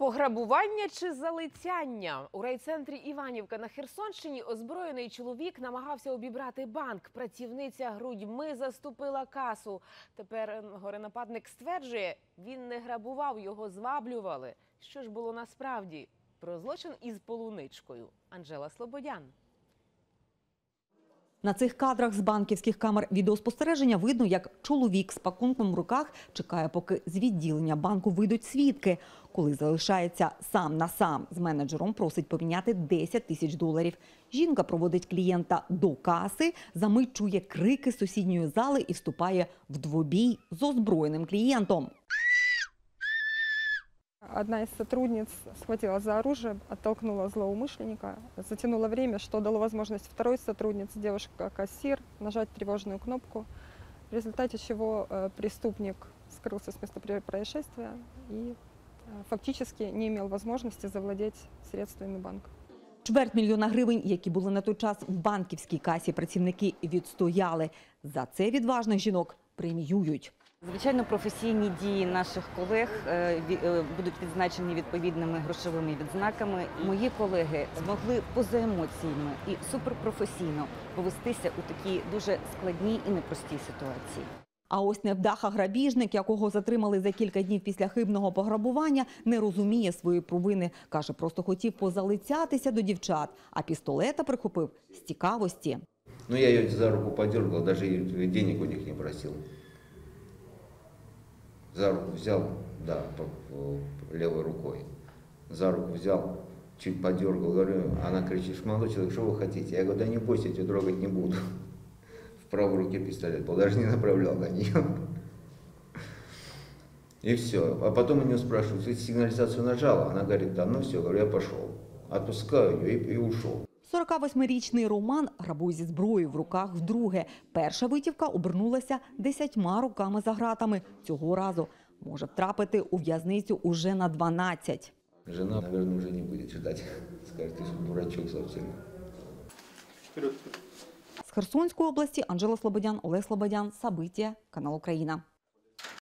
Пограбування чи залицяння у райцентрі Іванівка на Херсонщині озброєний чоловік намагався обібрати банк. Працівниця грудьми заступила касу. Тепер ем, горенападник стверджує, він не грабував, його зваблювали. Що ж було насправді? Про злочин із полуничкою. Анжела Слободян. На цих кадрах з банківських камер відеоспостереження видно, як чоловік з пакунком в руках чекає, поки з відділення банку вийдуть свідки. Коли залишається сам на сам з менеджером, просить поміняти 10 тисяч доларів. Жінка проводить клієнта до каси, за мить чує крики сусідньої зали і вступає в двобій з озброєним клієнтом Одна из сотрудниц схватила за оружие, оттолкнула злоумышленника, затянуло время, что дало возможность второй сотруднице, девушка-кассир, нажать тревожную кнопку, в результате чего э, преступник скрылся с места при- происшествия и э, фактически не имел возможности завладеть средствами банка. Чверть мільйона гривень, які були на той час в банківській касі, працівники відстояли. За це відважних жінок преміюють. Звичайно, професійні дії наших колег е, е, будуть відзначені відповідними грошовими відзнаками. Мої колеги змогли поза емоціями і суперпрофесійно повестися у такій дуже складній і непростій ситуації. А ось невдаха грабіжник, якого затримали за кілька днів після хибного пограбування, не розуміє своєї провини. Каже, просто хотів позалицятися до дівчат, а пістолета прихопив з цікавості. Ну, я ее за руку подергал, даже и денег у них не просил. За руку взял, да, левой рукой. За руку взял, чуть подергал, говорю, она кричит, молодой человек, что вы хотите? Я говорю, да не бойся, я тебя трогать не буду. В правой руке пистолет был, даже не направлял на нее. И все. А потом у нее спрашивают, ты сигнализацию нажала? Она говорит, да, ну все, говорю, я пошел. Отпускаю ее и, и ушел. 48-річний Роман грабує зі зброєю в руках вдруге. Перша витівка обернулася десятьма руками за гратами. Цього разу може втрапити у в'язницю уже на 12. Жена, наверное, уже не будет ждать. Скажет, ты что, дурачок совсем. З Херсонської області Анжела Слободян, Олег Слободян, Сабиття, канал Україна.